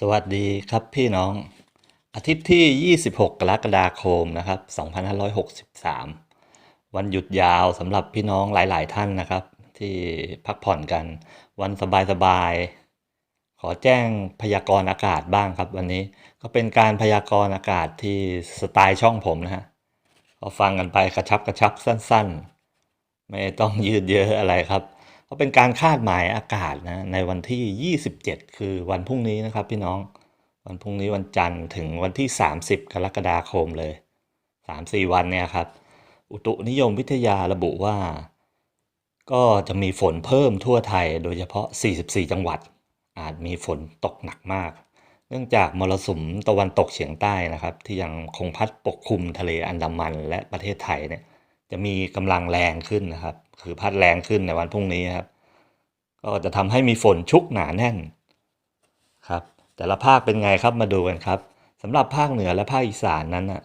สวัสดีครับพี่น้อง อาทิตย์ที่ 26 กรกฎาคมนะครับ 2563 วันหยุดยาวสำหรับพี่น้องหลาย ๆ ท่านนะครับ ที่พักผ่อนกันวันสบาย ๆ ขอแจ้งพยากรณ์อากาศบ้างครับ วันนี้ก็เป็นการพยากรณ์อากาศที่สไตล์ช่องผมนะฮะก็ฟังกันไปกระชับกระชับสั้น ๆ ไม่ต้องยืดเยอะอะไรครับ ก็เป็นการคาดหมายอากาศนะในวันที่ 27 คือวันพรุ่งนี้นะครับพี่น้อง วันพรุ่งนี้วันจันทร์ถึงวันที่ 30 กรกฎาคมเลย 3-4 วันเนี่ยครับ อุตุนิยมวิทยาระบุว่า ก็จะมีฝนเพิ่มทั่วไทยโดยเฉพาะ 44 จังหวัด อาจมีฝนตกหนักมาก เนื่องจากมรสุมตะวันตกเฉียงใต้นะครับ ที่ยังคงพัดปกคลุมทะเลอันดามันและประเทศไทยเนี่ย จะมีกำลังแรงขึ้นนะครับ คือพัดแรงขึ้นในวันพรุ่งนี้ครับ ก็จะทำให้มีฝนชุกหนาแน่นครับ แต่ละภาคเป็นไงครับมาดูกันครับสำหรับภาคเหนือและภาคอีสานนั้นน่ะ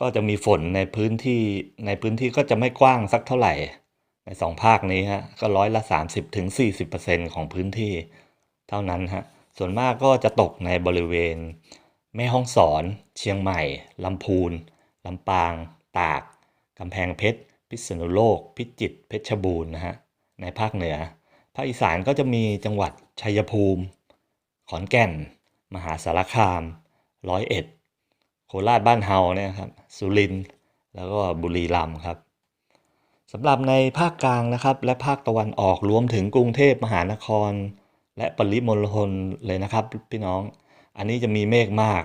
ก็จะมีฝนในพื้นที่ในพื้นที่ก็จะไม่กว้างสักเท่าไหร่ ในสองภาคนี้ฮะก็ร้อยละ 30ถึง40%ของพื้นที่เท่านั้นฮะส่วนมากก็จะตกในบริเวณ แม่ฮ่องสอน เชียงใหม่ลำพูนลำปาง ตาก กำแพงเพชร พิษณุโลก พิจิตร เพชรบูรณ์นะฮะ ในภาคเหนือ ภาคอีสานก็จะมีจังหวัดชัยภูมิ ขอนแก่น มหาสารคาม ร้อยเอ็ด โคราชบ้านเฮาเนี่ยครับ สุรินทร์ แล้วก็บุรีรัมย์ครับสำหรับในภาคกลางนะครับ และภาคตะวันออกรวมถึงกรุงเทพมหานคร และปริมณฑลเลยนะครับพี่น้อง อันนี้จะมีเมฆมาก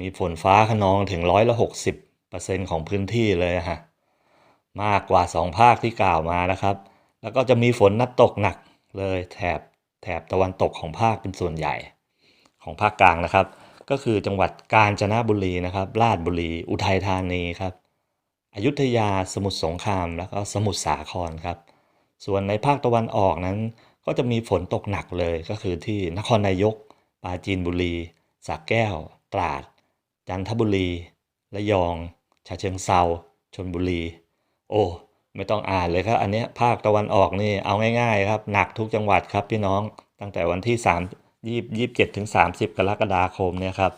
มีฝนฟ้าขนองถึงร้อยละหกสิบเปอร์เซ็นของพื้นที่เลยฮะ มากกว่าสองภาคที่กล่าวมานะครับ แล้วก็จะมีฝนนัดตกหนักเลยแถบแถบตะวันตกของภาคเป็นส่วนใหญ่ของภาคกลางนะครับ ก็คือจังหวัดกาญจนบุรีนะครับ ราชบุรี อุทัยธานีครับอยุธยาสมุทรสงครามแล้วก็สมุทรสาครครับ ส่วนในภาคตะวันออกนั้น ก็จะมีฝนตกหนักเลยก็คือที่นครนายก ปราจีนบุรีสระแก้ว ตราด จันทบุรี ระยองฉะเชิงเซาชลบุรี โอ้ไม่ต้องอ่านเลยครับ อันนี้ภาคตะวันออกนี่เอาง่ายๆครับ หนักทุกจังหวัดครับพี่น้องตั้งแต่วันที่3 20 27ถึง30กรกฎาคมเนี่ยครับ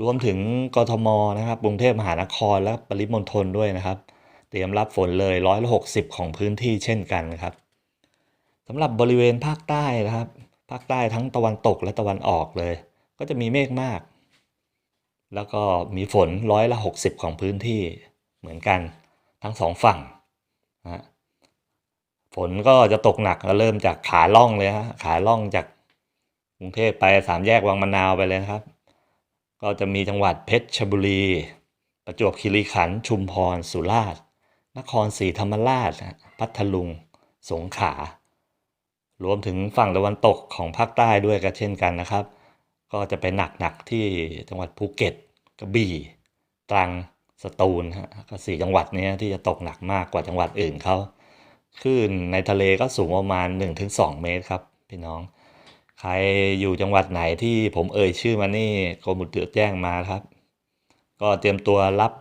รวมถึงกทมนะครับกรุงเทพมหานครและปริมณฑลด้วยนะครับ เตรียมรับฝนเลยร้อยละ60ของพื้นที่เช่นกันนะครับสำหรับบริเวณภาคใต้นะครับ ภาคใต้ทั้งตะวันตกและตะวันออกเลย ก็จะมีเมฆมาก แล้วก็มีฝนร้อยละ60ของพื้นที่เหมือนกัน ทั้งสองฝั่งนะฝนก็จะตกหนักก็เริ่มจากขาล่องเลยฮะขาล่องจากกรุงเทพไปสามแยกวังมะนาวไปเลยนะครับ ก็จะมีจังหวัดเพชรชบุรี ประจวบคีรีขันธ์ชุมพรสุราษฎร์นครศรีธรรมราช พัทลุง สงขลารวมถึงฝั่งตะวันตกของภาคใต้ด้วยก็เช่นกันนะครับ ก็จะไปหนักๆที่จังหวัดภูเก็ตกระบี่ตรัง สตูลฮะก็สี่จังหวัดนี้ที่จะตกหนักมากกว่าจังหวัดอื่นเขาคลื่นในทะเลก็สูงประมาณ 1-2 เมตรครับพี่น้อง ใครอยู่จังหวัดไหนที่ผมเอ่ยชื่อมานี่กรมอุตุแจ้งมาครับ ก็เตรียมตัวรับ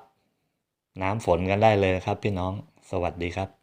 น้ำฝนกันได้เลยครับพี่น้องสวัสดีครับ